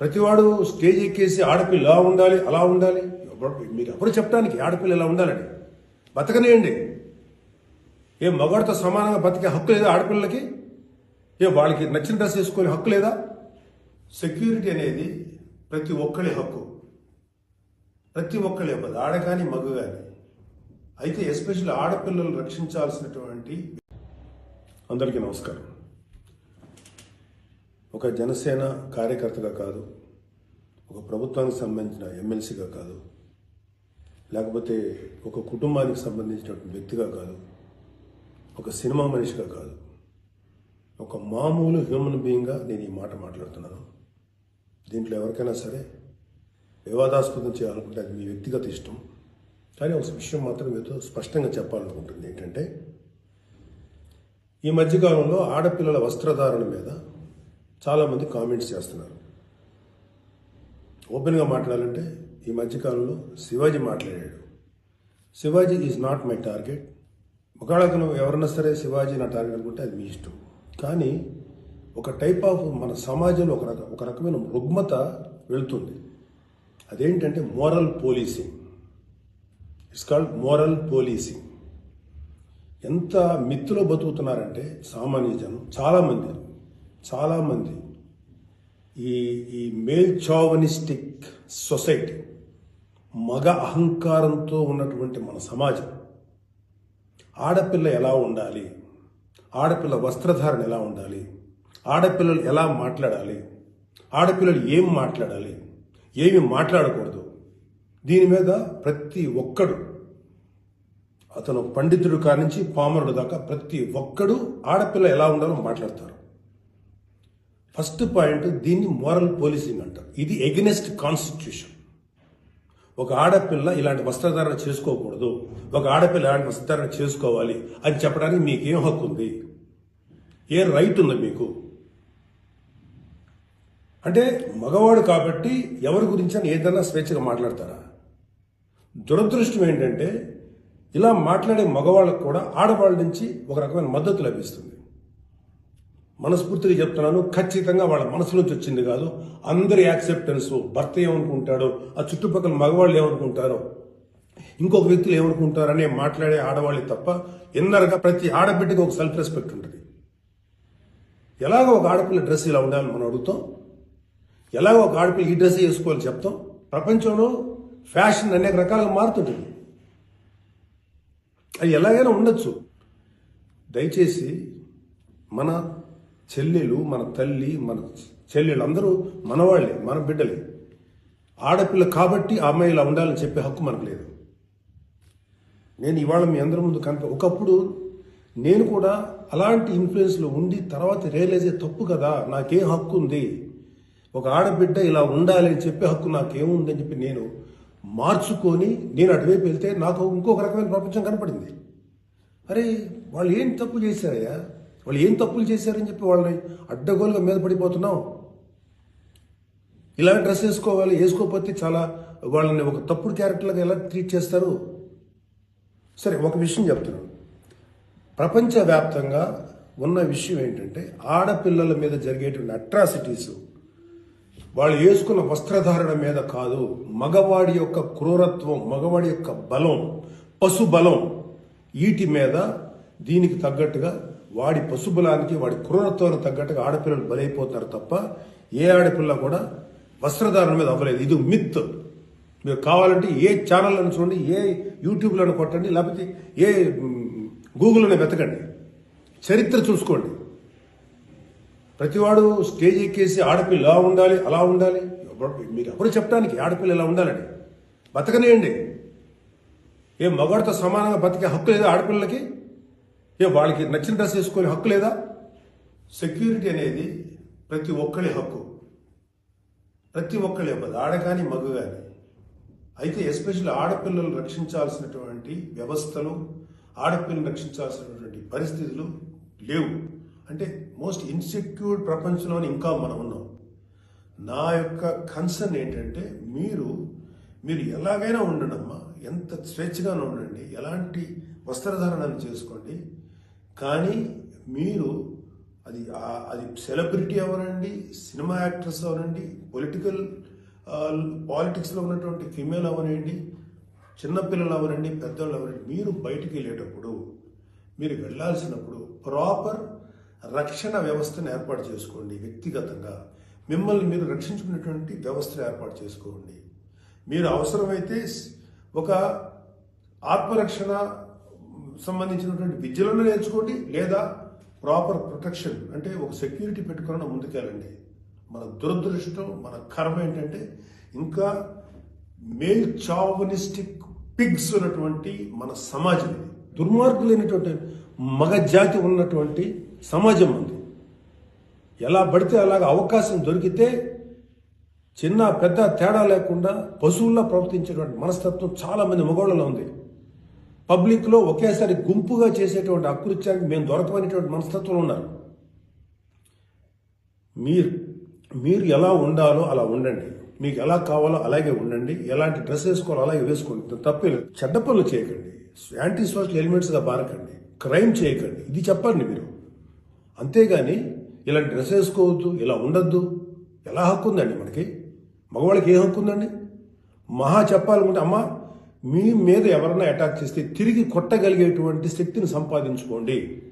ప్రతివాడు స్టేజ్ ఎక్కేసి ఆడపిల్ల ఇలా ఉండాలి అలా ఉండాలి? ఎవరు- మీరు ఎవరు చెప్పడానికి ఆడపిల్ల ఇలా ఉండాలని బతకనేయండి. ఏ మగవాడితో సమానంగా బతికే హక్కు లేదా ఆడపిల్లలకి? ఏ వాళ్ళకి నచ్చిన డ్రెస్ వేసుకునే హక్కు లేదా? సెక్యూరిటీ అనేది ప్రతి ఒక్కరి హక్కు. ప్రతి ఒక్కరి ఇవ్వదు ఆడ కానీ మగ కానీ. అయితే ఎస్పెషల్లీ ఆడపిల్లలు రక్షించాల్సినటువంటి అందరికీ నమస్కారం. ఒక జనసేన కార్యకర్తగా కాదు ఒక ప్రభుత్వానికి సంబంధించిన ఎమ్మెల్సీగా కాదు లేకపోతే ఒక కుటుంబానికి సంబంధించినటువంటి వ్యక్తిగా కాదు ఒక సినిమా మనిషిగా కాదు ఒక మామూలు హ్యూమన్ బీయింగ్గా నేను ఈ మాట మాట్లాడుతున్నాను. దీంట్లో ఎవరికైనా సరే వివాదాస్పదం చేయాలనుకుంటే అది మీ వ్యక్తిగత ఇష్టం. కానీ ఒక విషయం మాత్రం మీతో స్పష్టంగా చెప్పాలనుకుంటుంది ఏంటంటే ఈ మధ్యకాలంలో ఆడపిల్లల వస్త్రధారణ మీద చాలామంది కామెంట్స్ చేస్తున్నారు. ఓపెన్గా మాట్లాడాలంటే ఈ మధ్యకాలంలో శివాజీ మాట్లాడాడు. Shivaji is not my target ఒకవేళ అతను ఎవరన్నా సరే శివాజీ నా టార్గెట్ అనుకుంటే అది మీ ఇష్టం. కానీ ఒక టైప్ ఆఫ్ మన సమాజంలో ఒక రక ఒక రకమైన రుగ్మత వెళుతుంది. అదేంటంటే moral policing it's called moral policing ఎంత మిత్తులో బతుకుతున్నారంటే సామాన్య జనం చాలామంది చాలామంది ఈ ఈ మేల్చావనిస్టిక్ సొసైటీ మగ అహంకారంతో ఉన్నటువంటి మన సమాజం. ఆడపిల్ల ఎలా ఉండాలి? ఆడపిల్ల వస్త్రధారణ ఎలా ఉండాలి? ఆడపిల్లలు ఎలా మాట్లాడాలి? ఆడపిల్లలు ఏం మాట్లాడాలి? ఏమి మాట్లాడకూడదు? దీని మీద ప్రతి ఒక్కడు అతను పండితుడు కానించి పామరుడు దాకా ప్రతి ఒక్కడు ఆడపిల్ల ఎలా ఉండాలో మాట్లాడతారు. ఫస్ట్ పాయింట్ దీన్ని మోరల్ పోలీసింగ్ అంటారు. ఇది ఎగనెస్ట్ కాన్స్టిట్యూషన్ ఒక ఆడపిల్ల ఇలాంటి వస్త్రధారణ చేసుకోకూడదు. ఒక ఆడపిల్ల ఇలాంటి వస్త్రధారణ చేసుకోవాలి అని చెప్పడానికి మీకు ఏం హక్కు ఉంది? ఏ రైట్ ఉంది మీకు? అంటే మగవాడు కాబట్టి ఎవరి గురించి అని ఏదైనా స్వేచ్ఛగా మాట్లాడతారా? దురదృష్టం ఏంటంటే ఇలా మాట్లాడే మగవాళ్ళకు కూడా ఆడవాళ్ళ నుంచి ఒక రకమైన మద్దతు లభిస్తుంది. మనస్ఫూర్తిగా చెప్తున్నాను ఖచ్చితంగా వాళ్ళ మనసు నుంచి వచ్చింది కాదు అందరి యాక్సెప్టెన్స్ భర్త ఏమనుకుంటాడో ఆ చుట్టుపక్కల మగవాళ్ళు ఏమనుకుంటారో ఇంకొక వ్యక్తులు ఏమనుకుంటారనే మాట్లాడే ఆడవాళ్ళు తప్ప ఎన్నరగా ప్రతి ఆడబిడ్డకి ఒక సెల్ఫ్ రెస్పెక్ట్ ఉంటుంది. ఎలాగో ఒక ఆడపిల్ల డ్రెస్ ఇలా ఉండాలని మనం అడుగుతాం ఎలాగో ఒక ఆడపిల్ల ఈ డ్రెస్ వేసుకోవాలని చెప్తాం ప్రపంచంలో ఫ్యాషన్ అనేక రకాలుగా మారుతుంటుంది. అది ఎలాగైనా ఉండొచ్చు. దయచేసి మన చెల్లెలు మన తల్లి మన చెల్లెలు అందరూ మనవాళ్ళే మన బిడ్డలే. ఆడపిల్ల కాబట్టి ఆ అమ్మాయి ఇలా ఉండాలని చెప్పే హక్కు మనకు లేదు. నేను ఇవాళ మీ అందరి ముందు కనిపి ఒకప్పుడు నేను కూడా అలాంటి ఇన్ఫ్లుయెన్స్లో ఉండి తర్వాత రియలైజ్ అయ్యే తప్పు కదా నాకేం హక్కు ఉంది. ఒక ఆడబిడ్డ ఇలా ఉండాలి అని చెప్పే హక్కు నాకేముందని చెప్పి నేను మార్చుకొని నేను అటువైపు వెళ్తే నాకు ఇంకొక రకమైన ప్రపంచం కనపడింది. అరే వాళ్ళు ఏం తప్పు చేశారయ్యా? వాళ్ళు ఏం తప్పులు చేశారని చెప్పి వాళ్ళని అడ్డగోలుగా మీద పడిపోతున్నాం ఇలా డ్రెస్ వేసుకోవాలి వేసుకోకపోతే చాలా వాళ్ళని ఒక తప్పుడు క్యారెక్టర్గా ఎలా ట్రీట్ చేస్తారు? సరే ఒక విషయం చెప్తున్నాను ప్రపంచవ్యాప్తంగా ఉన్న విషయం ఏంటంటే ఆడపిల్లల మీద జరిగేటువంటి అట్రాసిటీస్ వాళ్ళు వేసుకున్న వస్త్రధారణ మీద కాదు మగవాడి యొక్క క్రూరత్వం మగవాడి యొక్క బలం పశు బలం వీటి మీద దీనికి తగ్గట్టుగా వాడి పశుబలానికి వాడి క్రూరత్వానికి తగ్గట్టుగా ఆడపిల్లలు బలైపోతున్నారు తప్ప ఏ ఆడపిల్ల కూడా వస్త్రధారణ మీద అవ్వలేదు. ఇది మిత్. మీరు కావాలంటే ఏ ఛానల్ అని చూడండి ఏ యూట్యూబ్లను కొట్టండి లేకపోతే ఏ గూగుల్లోనే వెతకండి. చరిత్ర చూసుకోండి. ప్రతివాడు స్టేజ్ ఎక్కేసి ఆడపిల్ల ఇలా ఉండాలి అలా ఉండాలి. ఎవరు- మీరు ఎవరు చెప్పడానికి ఆడపిల్ల ఇలా ఉండాలని? బతకనేయండి. ఏ మగవాడితో సమానంగా బతికే హక్కు లేదా ఆడపిల్లలకి? ఏ వాళ్ళకి నచ్చిన డ్రెస్ వేసుకునే హక్కు లేదా? సెక్యూరిటీ అనేది ప్రతి ఒక్కరి హక్కు. ప్రతి ఒక్కరి హక్కు ఆడ కానీ మగ కానీ అయితే ఎస్పెషల్లీ ఆడపిల్లలు రక్షించాల్సినటువంటి వ్యవస్థలు ఆడపిల్లలు రక్షించాల్సినటువంటి పరిస్థితులు లేవు. అంటే మోస్ట్ ఇన్సెక్యూర్డ్ ప్రపంచంలోని ఇంకా మనం ఉన్నాం. నా యొక్క కన్సర్న్ ఏంటంటే మీరు మీరు ఎలాగైనా ఉండండి ఎంత స్వేచ్ఛగానే ఉండండి. ఎలాంటి వస్త్రధారణను చేసుకోండి. కానీ మీరు అది అది సెలబ్రిటీ అవనండి సినిమా యాక్ట్రెస్ అవనండి పొలిటికల్ పాలిటిక్స్లో ఉన్నటువంటి ఫిమేల్ అవనండి చిన్నపిల్లలు అవనండి పెద్దవాళ్ళు అవనండి మీరు బయటికి వెళ్ళేటప్పుడు మీరు వెళ్ళాల్సినప్పుడు ప్రాపర్ రక్షణ వ్యవస్థను ఏర్పాటు చేసుకోండి వ్యక్తిగతంగా. మిమ్మల్ని మీరు రక్షించుకునేటువంటి వ్యవస్థను ఏర్పాటు చేసుకోండి. మీరు అవసరమైతే ఒక ఆత్మరక్షణ సంబంధించినటువంటి విద్యలను నేర్చుకోండి లేదా ప్రాపర్ ప్రొటెక్షన్ అంటే ఒక సెక్యూరిటీ పెట్టుకుని ముందుకెళ్ళండి. మన దురదృష్టం మన కర్మ ఏంటంటే ఇంకా మేల్ చావనిస్టిక్ పిగ్స్ ఉన్నటువంటి మన సమాజం ఇది. దుర్మార్గులైనటువంటి మగ జాతి ఉన్నటువంటి సమాజం ఉంది. ఎలా పడితే అలాగ అవకాశం దొరికితే చిన్న పెద్ద తేడా లేకుండా పశువుల్లా ప్రవర్తించేటువంటి మనస్తత్వం చాలామంది మగవాళ్ళలో ఉంది. పబ్లిక్లో ఒకేసారి గుంపుగా చేసేటువంటి అకృత్యానికి మేము దొరకమనేటువంటి మనస్తత్వం ఉన్నారు మీరు మీరు ఎలా ఉండాలో అలా ఉండండి. మీకు ఎలా కావాలో అలాగే ఉండండి. ఎలాంటి డ్రెస్ వేసుకోవాలో అలాగే వేసుకోండి. తప్పే లేదు. చెడ్డ పనులు చేయకండి. యాంటీ సోషల్ ఎలిమెంట్స్గా బారకండి క్రైమ్ చేయకండి. ఇది చెప్పండి మీరు. అంతేగాని ఇలాంటి డ్రెస్ వేసుకోవద్దు ఇలా ఉండొద్దు. ఎలా హక్కు ఉందండి మనకి? మగవాళ్ళకి ఏ హక్కు ఉందండి? మహా చెప్పాలనుకుంటే అమ్మ మీ మీద ఎవరన్నా అటాక్ చేస్తే తిరిగి కొట్టగలిగేటువంటి శక్తిని సంపాదించుకోండి.